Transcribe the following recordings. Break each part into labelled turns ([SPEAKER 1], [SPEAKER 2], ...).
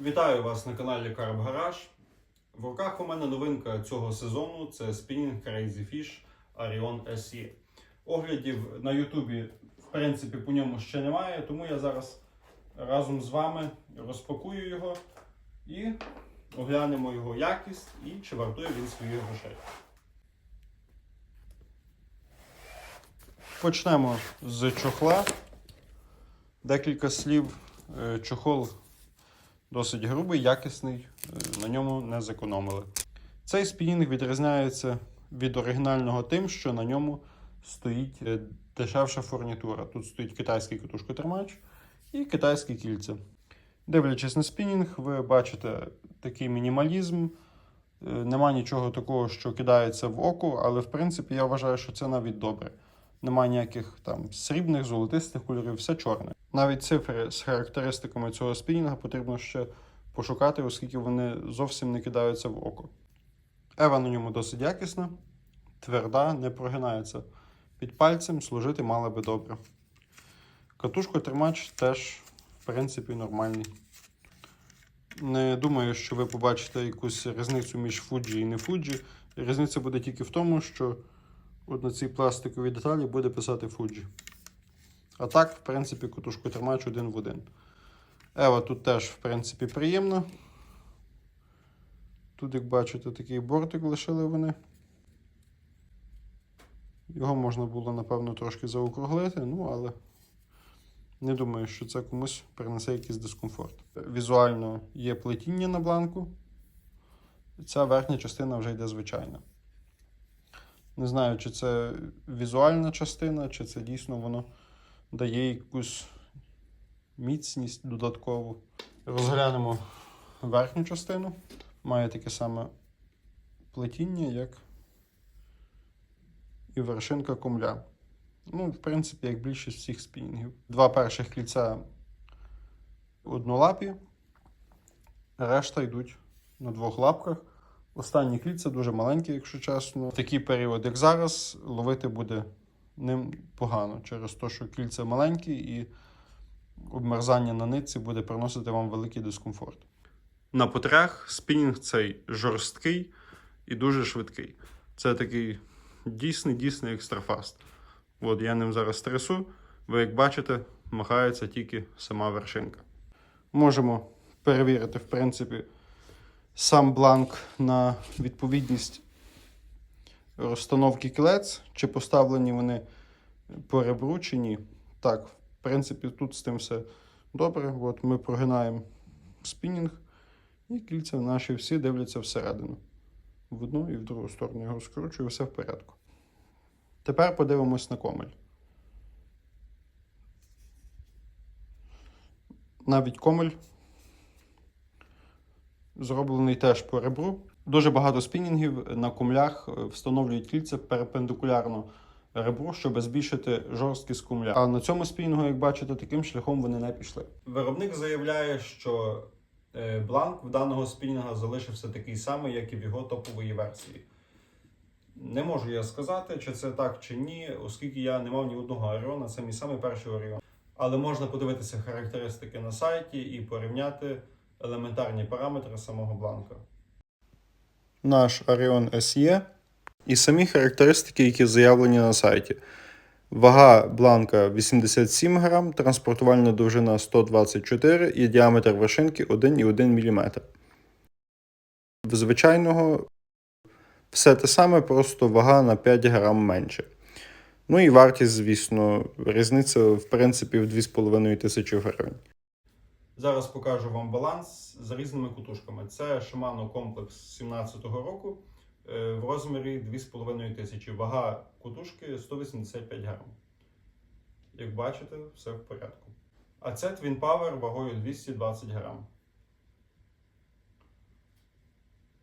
[SPEAKER 1] Вітаю вас на каналі Carb Garage. В руках у мене новинка цього сезону це Spinning Crazy Fish Arion SE. Оглядів на Ютубі, в принципі, по ньому ще немає, тому я зараз разом з вами розпакую його і оглянемо його якість і чи вартує він своїх грошей. Почнемо з чохла. Декілька слів. Е, Чохол досить грубий, якісний, е, на ньому не зекономили. Цей спінінг відрізняється від оригінального тим, що на ньому стоїть е, дешевша фурнітура. Тут стоїть китайський катушкотримач і китайське кільце. Дивлячись на спінінг, ви бачите такий мінімалізм. Е, Нема нічого такого, що кидається в око, але в принципі я вважаю, що це навіть добре. Нема ніяких там срібних, золотистих кольорів, все чорне. Навіть цифри з характеристиками цього спінінга потрібно ще пошукати, оскільки вони зовсім не кидаються в око. Ева на ньому досить якісна, тверда, не прогинається. Під пальцем служити мала би добре. Катушко-тримач теж, в принципі, нормальний. Не думаю, що ви побачите якусь різницю між Fuji і не Fuji. Різниця буде тільки в тому, що от на цій пластиковій деталі буде писати Fuji. А так, в принципі, катушку тримач один в один. Ева тут теж, в принципі, приємна. Тут, як бачите, такий бортик лишили вони. Його можна було, напевно, трошки заокруглити, ну, але не думаю, що це комусь принесе якийсь дискомфорт. Візуально є плетіння на бланку. Ця верхня частина вже йде звичайна. Не знаю, чи це візуальна частина, чи це дійсно воно дає якусь міцність додаткову. Розглянемо верхню частину. Має таке саме плетіння, як і вершинка комля. Ну, в принципі, як більшість всіх спінінгів. Два перших кільця однолапі, решта йдуть на двох лапках. Останні кільця дуже маленькі, якщо чесно. В такий період, як зараз, ловити буде ним погано через те, що кільця маленькі і обмерзання на нитці буде приносити вам великий дискомфорт. На потрях спінінг цей жорсткий і дуже швидкий. Це такий дійсний, дійсний екстрафаст. От я ним зараз трясу. Ви як бачите, махається тільки сама вершинка. Можемо перевірити, в принципі, сам бланк на відповідність розстановки кілець, чи поставлені вони по ребру, чи ні. Так, в принципі, тут з тим все добре. От ми прогинаємо спінінг, і кільця наші всі дивляться всередину. В одну і в другу сторону його скручую, все в порядку. Тепер подивимось на комель. Навіть комель зроблений теж по ребру. Дуже багато спінінгів на комлях е, встановлюють кільця перпендикулярно ребру, щоб збільшити жорсткість комля. А на цьому спінінгу, як бачите, таким шляхом вони не пішли. Виробник заявляє, що е, бланк в даного спінінга залишився такий самий, як і в його топової версії. Не можу я сказати, чи це так чи ні, оскільки я не мав ні одного Оріона, це мій самий перший Оріон. Але можна подивитися характеристики на сайті і порівняти елементарні параметри самого бланка. Наш Orion SE і самі характеристики, які заявлені на сайті. Вага бланка 87 грам, транспортувальна довжина 124 і діаметр вершинки 1,1 мм. В звичайного все те саме, просто вага на 5 грам менше. Ну і вартість, звісно, різниця в принципі в 2,5 тисячі гривень. Зараз покажу вам баланс з різними кутушками. Це Shimano Complex 17-го року е, в розмірі 2,5 тисячі. Вага кутушки 185 грам. Як бачите, все в порядку. А це Twin Power вагою 220 грам.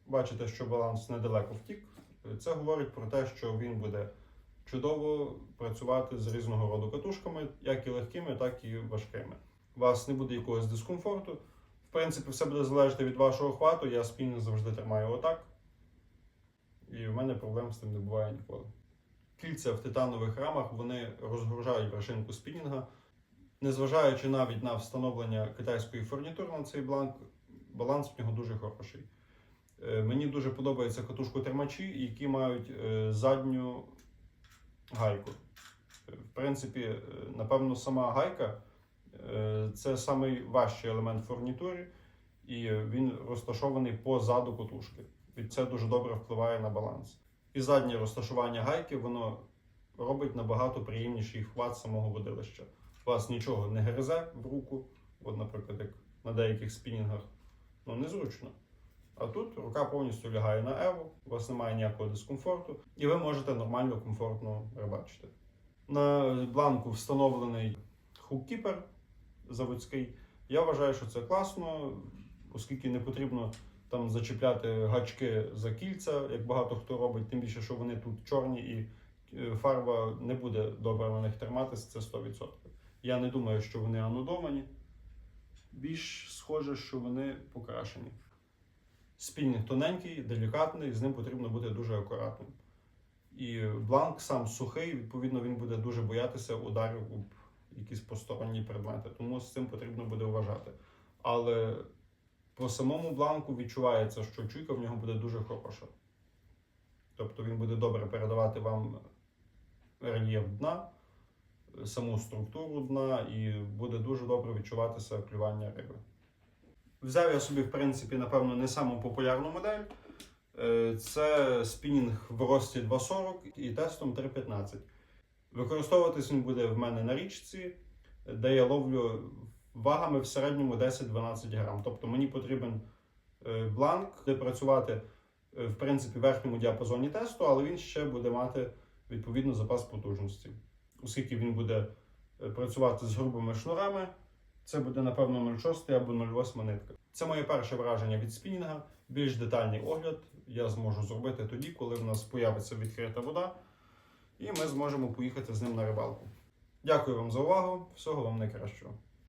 [SPEAKER 1] Бачите, що баланс недалеко втік. Це говорить про те, що він буде чудово працювати з різного роду катушками, як і легкими, так і важкими. У вас не буде якогось дискомфорту. В принципі, все буде залежати від вашого хвату. Я спінінг завжди тримаю отак. І в мене проблем з тим не буває ніколи. Кільця в титанових рамах вони розгружають вершинку спінінга. Незважаючи навіть на встановлення китайської фурнітури на цей бланк, баланс в нього дуже хороший. Е, Мені дуже подобаються катушко-термачі, які мають е, задню гайку. Е, В принципі, напевно, сама гайка це найважчий елемент фурнітури, і він розташований позаду котушки. І це дуже добре впливає на баланс. І заднє розташування гайки воно робить набагато приємніший хват самого водилища. Вас нічого не гризе в руку, от, наприклад, як на деяких спінінгах, ну незручно. А тут рука повністю лягає на еву, у вас немає ніякого дискомфорту, і ви можете нормально, комфортно рибачити. На бланку встановлений хуккіпер заводський. Я вважаю, що це класно, оскільки не потрібно там зачіпляти гачки за кільця, як багато хто робить, тим більше, що вони тут чорні і е, фарба не буде добре на них триматися, це 100%. Я не думаю, що вони анодовані. Більш схоже, що вони покрашені. Спінінг тоненький, делікатний, з ним потрібно бути дуже акуратним. І бланк сам сухий, відповідно, він буде дуже боятися ударів об якісь посторонні предмети. Тому з цим потрібно буде вважати. Але по самому бланку відчувається, що чуйка в нього буде дуже хороша. Тобто він буде добре передавати вам рельєф дна, саму структуру дна, і буде дуже добре відчуватися клювання риби. Взяв я собі, в принципі, напевно, не саму популярну модель. Е, Це спінінг в рості 2.40 і тестом 3.15. Використовуватись він буде в мене на річці, де я ловлю вагами в середньому 10-12 грам. Тобто мені потрібен е, бланк, де працювати е, в принципі в верхньому діапазоні тесту, але він ще буде мати відповідно запас потужності. Оскільки він буде е, працювати з грубими шнурами, це буде напевно 0,6 або 0,8 нитка. Це моє перше враження від спінінга. Більш детальний огляд я зможу зробити тоді, коли в нас появиться відкрита вода, і ми зможемо поїхати з ним на рибалку. Дякую вам за увагу. Всього вам найкращого.